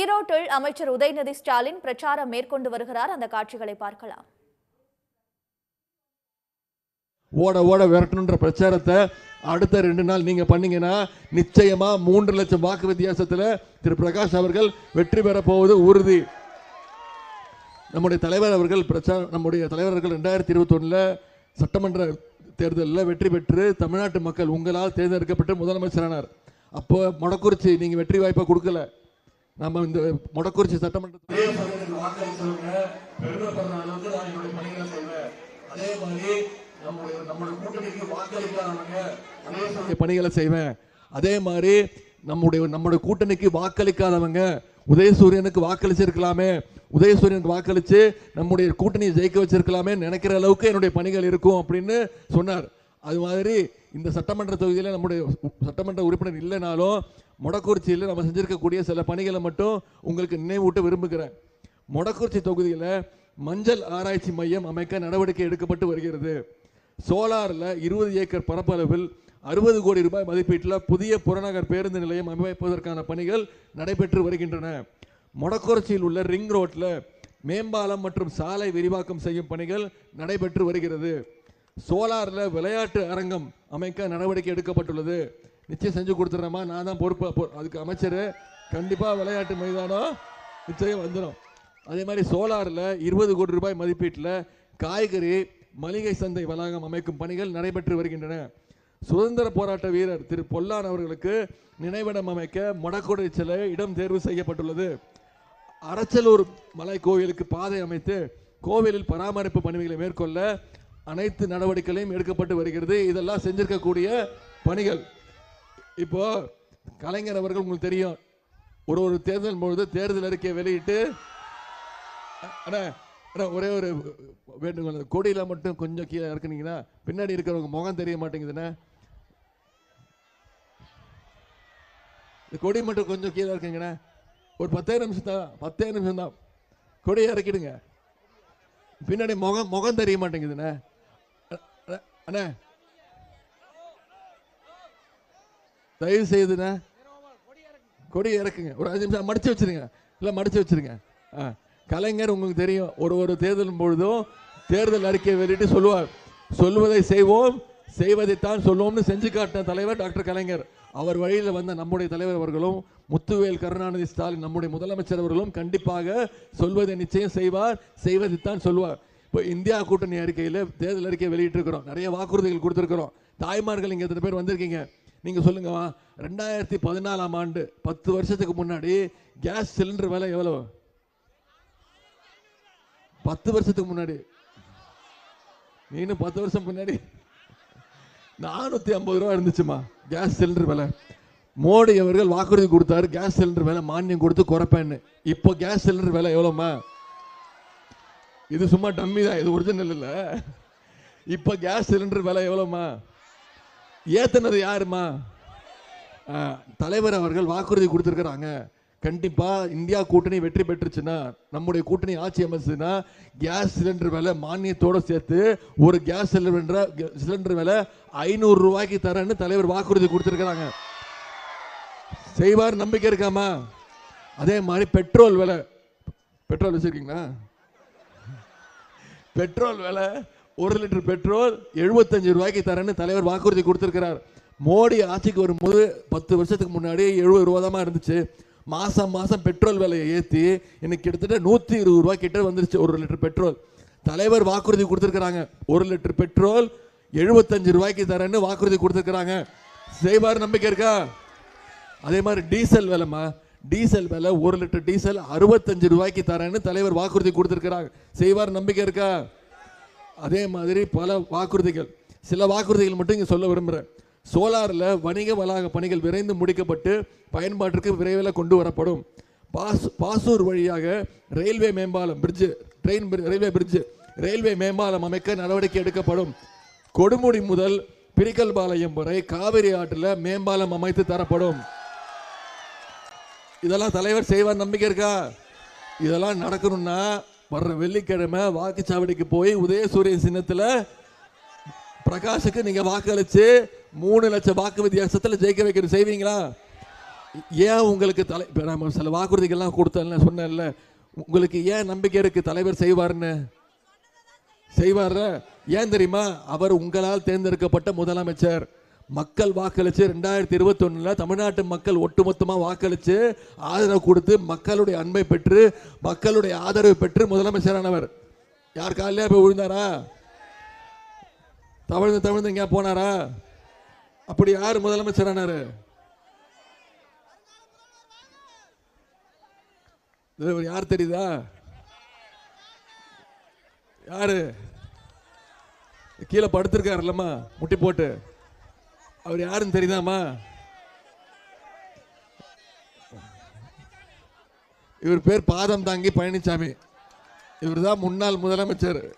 ஈரோட்டில் அமைச்சர் உதயநிதி ஸ்டாலின் பிரச்சாரம் மேற்கொண்டு வருகிறார். அந்த காட்சிகளை பார்க்கலாம். ஓட ஓட விரட்டணுன்ற பிரச்சாரத்தை அடுத்த ரெண்டு நாள் நீங்க பண்ணீங்கன்னா நிச்சயமா மூன்று லட்சம் வாக்கு வித்தியாசத்தில் திரு பிரகாஷ் அவர்கள் வெற்றி பெற போவது உறுதி. நம்முடைய தலைவர் அவர்கள் பிரச்சாரம் நம்முடைய தலைவர்கள் ரெண்டாயிரத்தி இருபத்தொன்னில் சட்டமன்ற தேர்தலில் வெற்றி பெற்று தமிழ்நாட்டு மக்கள் உங்களால் தேர்ந்தெடுக்கப்பட்டு முதலமைச்சரானார். அப்போ மொடக்குறிச்சி நீங்கள் வெற்றி வாய்ப்பை கொடுக்கல. நம்ம இந்த மொடக்குறிச்சி சட்டமன்றத்தில் பெருமைப்படுற அளவுக்கு நான் என்னுடைய பணிகளை செய்வேன் அதே மாதிரி நம்முடைய நம்முடைய கூட்டணிக்கு வாக்களிக்காதவங்க அதே சமயம் பணிகளை செய்வேன். அதே மாதிரி நம்முடைய நம்முடைய கூட்டணிக்கு வாக்களிக்காதவங்க உதயசூரியனுக்கு வாக்களிச்சிருக்கலாமே. உதயசூரியனுக்கு வாக்களிச்சு நம்முடைய கூட்டணியை ஜெயிக்க வச்சிருக்கலாமே நினைக்கிற அளவுக்கு என்னுடைய பணிகள் இருக்கும் அப்படின்னு சொன்னார். அது மாதிரி இந்த சட்டமன்ற தொகுதியில் நம்முடைய சட்டமன்ற உறுப்பினர் இல்லைனாலும் மொடக்குறிச்சியில் நம்ம செஞ்சுருக்கக்கூடிய சில பணிகளை மட்டும் உங்களுக்கு நினைவூட்ட விரும்புகிறேன். மொடக்குறிச்சி தொகுதியில் மஞ்சள் ஆராய்ச்சி மையம் அமைக்க நடவடிக்கை எடுக்கப்பட்டு வருகிறது. சோலாரில் இருபது ஏக்கர் பரப்பளவில் அறுபது கோடி ரூபாய் மதிப்பீட்டில் புதிய புறநகர் பேருந்து நிலையம் அமைப்பதற்கான பணிகள் நடைபெற்று வருகின்றன. மொடக்குறிச்சியில் உள்ள ரிங் ரோட்டில் மேம்பாலம் மற்றும் சாலை விரிவாக்கம் செய்யும் பணிகள் நடைபெற்று வருகிறது. சோலாரில் விளையாட்டு அரங்கம் அமைக்க நடவடிக்கை எடுக்கப்பட்டுள்ளது. நிச்சயம் செஞ்சு கொடுத்துட்றேம்மா நான் தான் பொறுப்பு. அதுக்கு அமைச்சர் கண்டிப்பாக விளையாட்டு மைதானம் நிச்சயம் வந்துடும் அதே மாதிரி சோலாரில் இருபது கோடி ரூபாய் மதிப்பீட்டில் காய்கறி மளிகை சந்தை வளாகம் அமைக்கும் பணிகள் நடைபெற்று வருகின்றன. சுதந்திர போராட்ட வீரர் திரு பொல்லான் அவர்களுக்கு நினைவிடம் அமைக்க மொடக்குடை சிலை இடம் தேர்வு செய்யப்பட்டுள்ளது. அரச்சலூர் மலை கோவிலுக்கு பாதை அமைத்து கோவிலில் பராமரிப்பு பணிகளை மேற்கொள்ள அனைத்து நடவடிக்கைகளையும் எடுக்கப்பட்டு வருகிறது. இதெல்லாம் செஞ்சிருக்கக்கூடிய பணிகள். இப்போ கலைஞர் அவர்கள் உங்களுக்கு தெரியும். ஒரு ஒரு தேர்தல் பொழுது தேர்தல் அறிக்கையை வெளியிட்டு அண்ணா ஒரே ஒரு வேண்டுகோள் அந்த கொடியில மட்டும் கொஞ்சம் கீழே இறக்குனீங்கன்னா பின்னாடி இருக்கிறவங்க முகம் தெரிய மாட்டேங்குதுண்ணே. இந்த கொடி மட்டும் கொஞ்சம் கீழே இருக்குங்கண்ணே ஒரு பத்தே நிமிஷம் தான் பத்தே நிமிஷம் தான் கொடியை இறக்கிடுங்க. பின்னாடி முகம் முகம் தெரிய மாட்டேங்குதுண்ணே. அண்ணே, அண்ணே தயவு செய்துண்ணே கொடி இறக்குங்க. ஒரு அஞ்சு நிமிஷம் மடிச்சு வச்சிருங்க. இல்லை மடிச்சு வச்சிருங்க. ஆ கலைஞர் உங்களுக்கு தெரியும். ஒரு ஒரு தேர்தல் பொழுதும் தேர்தல் அறிக்கையை வெளியிட்டு சொல்லுவார். சொல்வதை செய்வோம் செய்வதைத்தான் சொல்லுவோம்னு செஞ்சு காட்டின தலைவர் டாக்டர் கலைஞர். அவர் வழியில் வந்த நம்முடைய தலைவர் அவர்களும் முத்துவேல் கருணாநிதி ஸ்டாலின் நம்முடைய முதலமைச்சர் அவர்களும் கண்டிப்பாக சொல்வதை நிச்சயம் செய்வார் செய்வதைத்தான் சொல்வார் இப்போ இந்தியா கூட்டணி அறிக்கையில் தேர்தல் அறிக்கை வெளியிட்டிருக்கிறோம். நிறைய வாக்குறுதிகள் கொடுத்துருக்கிறோம். தாய்மார்கள் இங்கே எத்தனை பேர் வந்திருக்கீங்க? நீங்கள் சொல்லுங்கம்மா ரெண்டாயிரத்தி பதினாலாம் ஆண்டு பத்து வருஷத்துக்கு முன்னாடி கேஸ் சிலிண்டர் விலை எவ்வளோ பத்து வருஷத்துக்கு முன்னாடி. நீனும் பத்து வருஷம் முன்னாடி நானூற்றி ஐம்பது ரூபா இருந்துச்சுமா கேஸ் சிலிண்டர் விலை. மோடி அவர்கள் வாக்குறுதி கொடுத்தாரு கேஸ் சிலிண்டர் விலை மானியம் கொடுத்து குறைப்பேன்னு. இப்போ கேஸ் சிலிண்டர் விலை எவ்வளோமா இது சும்மா டம்மி தான் இது ஒரிஜினல் இல்லை. இப்போ கேஸ் சிலிண்டர் விலை எவ்வளோம்மா ஏத்துனது யாருமா? தலைவர் அவர்கள் வாக்குறுதி கொடுத்துருக்குறாங்க. கண்டிப்பாக இந்தியா கூட்டணி வெற்றி பெற்றுச்சுன்னா நம்முடைய கூட்டணி ஆட்சி அமைச்சதுன்னா கேஸ் சிலிண்டர் விலை மானியத்தோடு சேர்த்து ஒரு கேஸ் சிலிண்டர் சிலிண்டர் விலை ஐநூறு ரூபாய்க்கு தரேன்னு தலைவர் வாக்குறுதி கொடுத்துருக்குறாங்க. செய்வார் நம்பிக்கை இருக்காமா? அதே மாதிரி பெட்ரோல் விலை பெட்ரோல் வச்சுருக்கீங்களா? பெட்ரோல் விலை ஒரு லிட்டர் பெட்ரோல் எழுபத்தஞ்சு ரூபாய்க்கு தரேன்னு தலைவர் வாக்குறுதி கொடுத்துருக்கிறார். மோடி ஆட்சிக்கு வரும்போது பத்து வருஷத்துக்கு முன்னாடி எழுபது ரூபா தான் இருந்துச்சு. மாதம் மாதம் பெட்ரோல் விலையை ஏற்றி இன்னைக்கு கிட்டத்தட்ட நூற்றி இருபது ரூபாய் கிட்ட வந்துருச்சு ஒரு லிட்டர் பெட்ரோல். தலைவர் வாக்குறுதி கொடுத்துருக்குறாங்க. ஒரு லிட்டர் பெட்ரோல் எழுபத்தஞ்சு ரூபாய்க்கு தரேன்னு வாக்குறுதி கொடுத்துருக்குறாங்க. செய்வார் நம்பிக்கை இருக்கா? அதே மாதிரி டீசல் விலைமா டீசல் விலை ஒரு லிட்டர் டீசல் அறுபத்தஞ்சு ரூபாய்க்கு தரேன்னு தலைவர் வாக்குறுதி கொடுத்துருக்குறாங்க. செய்வார் நம்பிக்கை இருக்கா? அதே மாதிரி பல வாக்குறுதிகள். சில வாக்குறுதிகள் மட்டும் இங்கே சொல்ல விரும்புகிறேன் சோலாரில் வணிக வளாக பணிகள் விரைந்து முடிக்கப்பட்டு பயன்பாட்டிற்கு விரைவில் கொண்டு வரப்படும். பாஸ் பாசூர் வழியாக ரயில்வே மேம்பாலம் bridge train railway bridge railway மேம்பாலம் அமைக்க நடவடிக்கை எடுக்கப்படும். கொடுமுடி முதல் பிரிக்கல்பாளையம் வரை காவிரி ஆற்றில் மேம்பாலம் அமைத்து தரப்படும். இதெல்லாம் தலைவர் செய்வார் நம்பிக்கை இருக்கா? இதெல்லாம் நடக்கணும்னா வர்ற வெள்ளிக்கிழமை வாக்குச்சாவடிக்கு போய் உதயசூரியன் சின்னத்தில் பிரகாஷுக்கு நீங்கள் வாக்களித்து மூணு லட்சம் வாக்கு வித்தியாசத்தில் ஜெயிக்க வைக்கணும். செய்வீங்களா? ஏன் உங்களுக்கு தலை இப்போ நம்ம சில வாக்குறுதிகள்லாம் கொடுத்தேன்ல சொன்னேன்ல. உங்களுக்கு ஏன் நம்பிக்கை இருக்கு தலைவர் செய்வார்னு? செய்வார ஏன் தெரியுமா? அவர் உங்களால் தேர்ந்தெடுக்கப்பட்ட முதலமைச்சர். மக்கள் வாக்களித்து ரெண்டாயிரத்தி இருபத்தொன்னுல தமிழ்நாட்டு மக்கள் ஒட்டுமொத்தமாக வாக்களித்து ஆதரவு கொடுத்து மக்களுடைய அன்பை பெற்று மக்களுடைய ஆதரவு பெற்று முதலமைச்சரானவர். யார் காலையிலே போய் விழுந்தாரா? தவழ்ந்து தவழ்ந்து எங்கேயா போனாரா? அப்படி யார் முதலமைச்சரானாரு? யார் தெரியுதா? யாரு? கீழே படுத்திருக்காருல்லம்மா முட்டி போட்டு. அவர் யாருன்னு தெரியுதாம்மா? இவர் பேர் பாதம் தாங்கி பழனிசாமி இவர் தான் முன்னாள் முதலமைச்சர்.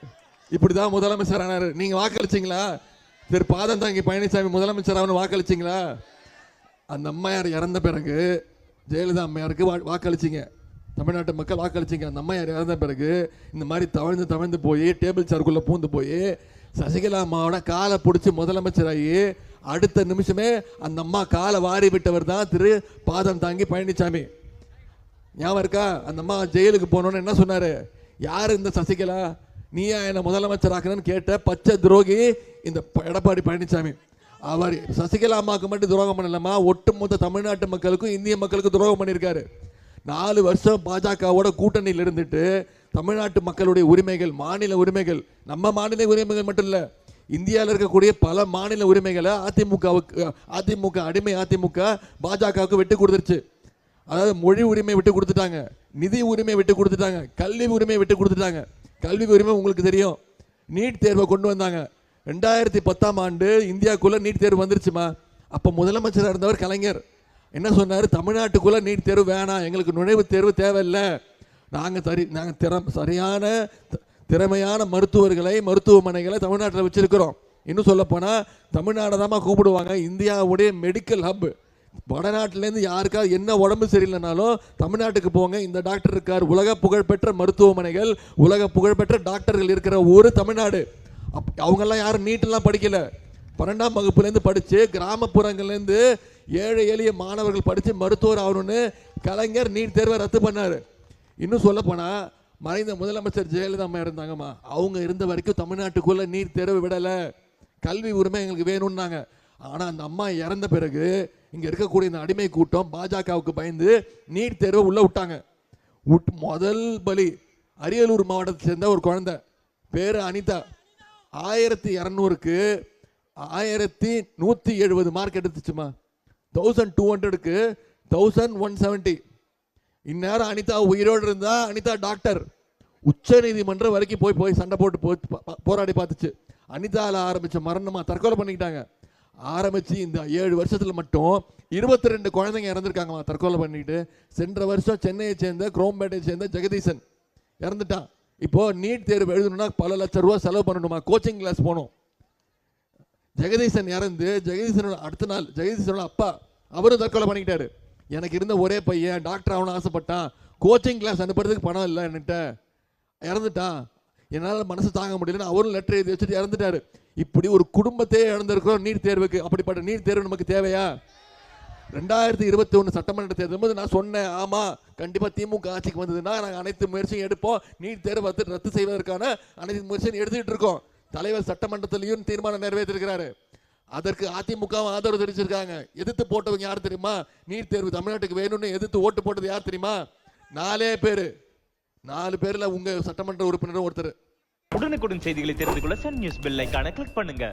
இப்படி தான் முதலமைச்சர் ஆனார். நீங்க வாக்களிச்சீங்களா? திரு பாதம் தாங்கி பழனிசாமி முதலமைச்சர் அவனு வாக்களிச்சீங்களா? அந்த அம்மையார் இறந்த பிறகு ஜெயலலிதா அம்மையாருக்கு வா- வாக்களிச்சிங்க. தமிழ்நாட்டு மக்கள் வாக்களிச்சிங்க. அந்த அம்மையார் இறந்த பிறகு இந்த மாதிரி தவழ்ந்து தவழ்ந்து போய் டேபிள் சேருக்குள்ளே பூந்து போய் சசிகலா அம்மாவோட காலை பிடிச்சி முதலமைச்சராகி அடுத்த நிமிஷமே அந்த அம்மா காலை வாரி விட்டவர் தான் திரு பாதம் தாங்கி பழனிசாமி ஞாபகம் இருக்கா? அந்த அம்மா ஜெயிலுக்கு போனோன்னு என்ன சொன்னார்? யார் இந்த சசிகலா? நீயா என்னை முதலமைச்சர் ஆக்கணும்னு கேட்ட பச்சை துரோகி இந்த ப- எடப்பாடி பழனிசாமி அவர் சசிகலா அம்மாவுக்கு மட்டும் துரோகம் பண்ணலாமா ஒட்டுமொத்த தமிழ்நாட்டு மக்களுக்கும் இந்திய மக்களுக்கும் துரோகம் பண்ணியிருக்காரு. நாலு வருஷம் பாஜகவோட கூட்டணியில் இருந்துட்டு தமிழ்நாட்டு மக்களுடைய உரிமைகள் மாநில உரிமைகள் நம்ம மாநில உரிமைகள் மட்டும் இல்லை இந்தியாவில் இருக்கக்கூடிய பல மாநில உரிமைகளை அதிமுகவுக்கு அதிமுக அடிமை அதிமுக பாஜகவுக்கு விட்டு கொடுத்துருச்சு. அதாவது மொழி உரிமை விட்டு கொடுத்துட்டாங்க. நிதி உரிமை விட்டு கொடுத்துட்டாங்க. கல்வி உரிமை விட்டு கொடுத்துட்டாங்க. கல்வி உரிமை உங்களுக்கு தெரியும். நீட் தேர்வை கொண்டு வந்தாங்க. ரெண்டாயிரத்தி பத்தாம் ஆண்டு இந்தியாவுக்குள்ளே நீட் தேர்வு வந்துருச்சுமா? அப்போ முதலமைச்சராக இருந்தவர் கலைஞர். என்ன சொன்னார்? தமிழ்நாட்டுக்குள்ளே நீட் தேர்வு வேணாம். எங்களுக்கு நுழைவுத் தேர்வு தேவையில்லை. நாங்கள் சரி நாங்கள் திறம் சரியான த- திறமையான மருத்துவர்களை மருத்துவமனைகளை தமிழ்நாட்டில் வச்சிருக்கிறோம். இன்னும் சொல்லப்போனால் தமிழ்நாடு தமிழ்நாடை தான் கூப்பிடுவாங்க. இந்தியாவுடைய மெடிக்கல் ஹப் வடநாட்டிலேருந்து யாருக்காவது என்ன உடம்பு சரியில்லைனாலும் தமிழ்நாட்டுக்கு போங்க. இந்த டாக்டர் இருக்கார். உலக புகழ்பெற்ற மருத்துவமனைகள் உலக புகழ்பெற்ற டாக்டர்கள் இருக்கிற ஊர் தமிழ்நாடு. அப் அவங்கெல்லாம் யாரும் நீட்டெல்லாம் படிக்கல. பன்னெண்டாம் வகுப்புலேருந்து படித்து கிராமப்புறங்கள்லேருந்து ஏழை எளிய மாணவர்கள் படித்து மருத்துவர் ஆகணும்னு கலைஞர் நீட் தேர்வை ரத்து பண்ணார். இன்னும் சொல்லப்போனால் மறைந்த முதலமைச்சர் ஜெயலலிதா அம்மா இருந்தாங்கம்மா. அவங்க இருந்த வரைக்கும் தமிழ்நாட்டுக்குள்ளே நீட் தேர்வு விடலை. கல்வி உரிமை எங்களுக்கு வேணும்னாங்க. ஆனால் அந்த அம்மா இறந்த பிறகு இங்கே இருக்கக்கூடிய இந்த அடிமை கூட்டம் பாஜகவுக்கு பயந்து நீட் தேர்வை உள்ளே விட்டாங்க. உட் முதல் பலி. அரியலூர் மாவட்டத்தை சேர்ந்த ஒரு குழந்தை. பேர் அனிதா. ஆயிரத்தி இரநூறுக்கு ஆயிரத்தி நூற்றி எழுபது மார்க் எடுத்துச்சுமா தௌசண்ட் டூ ஹண்ட்ரடுக்கு தௌசண்ட் ஒன் செவன்ட்டி இந்நேரம் அனிதா உயிரோடு இருந்தா அனிதா டாக்டர். உச்ச நீதிமன்றம் வரைக்கும் போய் போய் சண்டை போட்டு போ போராடி பார்த்துச்சு. அனிதாவில் ஆரம்பித்த மரணமா தற்கொலை பண்ணிக்கிட்டாங்க. ஆரம்பித்து இந்த ஏழு வருஷத்தில் மட்டும் இருபத்தி ரெண்டு குழந்தைங்க இறந்துருக்காங்கம்மா தற்கொலை பண்ணிட்டு. சென்ற வருஷம் சென்னையை சேர்ந்த குரோம்பேட்டையை சேர்ந்த ஜெகதீசன் இறந்துட்டான். இப்போது நீட் தேர்வு எழுதணும்னா பல லட்சம் ரூபா செலவு பண்ணணுமா? கோச்சிங் கிளாஸ் போகணும் ஜெகதீசன் இறந்து ஜெகதீசனோட அடுத்த நாள் ஜெகதீசனோட அப்பா அவரும் தற்கொலை பண்ணிக்கிட்டாரு. எனக்கு இருந்த ஒரே பையன் டாக்டர் ஆகணும்னு ஆசைப்பட்டான். கோச்சிங் கிளாஸ் அனுப்புறதுக்கு பணம் இல்லை என்கிட்ட. இறந்துட்டான். என்னால் மனசு தாங்க முடியலன்னு அவரும் லெட்டர் எழுதி வச்சுட்டு இறந்துட்டாரு. இப்படி ஒரு குடும்பத்தையே இழந்திருக்கிறோம் நீட் தேர்வுக்கு. அப்படிப்பட்ட நீட் தேர்வு நமக்கு தேவையா? ரெண்டாயிரத்தி இருபத்தி ஒன்று சட்டமன்ற தேர்தல் போது நான் சொன்னேன் ஆமாம் கண்டிப்பாக திமுக ஆட்சிக்கு வந்ததுன்னா நாங்கள் அனைத்து முயற்சியும் எடுப்போம். நீட் தேர்வு ரத்து ரத்து செய்வதற்கான அனைத்து முயற்சியும் எடுத்துகிட்டு இருக்கோம். தலைவர் சட்டமன்றத்திலையும் தீர்மானம் நிறைவேற்றிருக்கிறாரு. அதற்கு அதிமுகவும் ஆதரவு தெரிவிச்சிருக்காங்க. எதிர்த்து போட்டவங்க யார் தெரியுமா? நீட் தேர்வு தமிழ்நாட்டுக்கு வேணும்னு எதிர்த்து ஓட்டு போட்டது யார் தெரியுமா? நாலே பேரு. நாலு பேர்ல உங்க சட்டமன்ற உறுப்பினரும் ஒருத்தர். உடனுக்குடன் செய்திகளை தெரிந்து கொள்ள சன் நியூஸ் பெல் ஐக்கான கிளிக் பண்ணுங்க.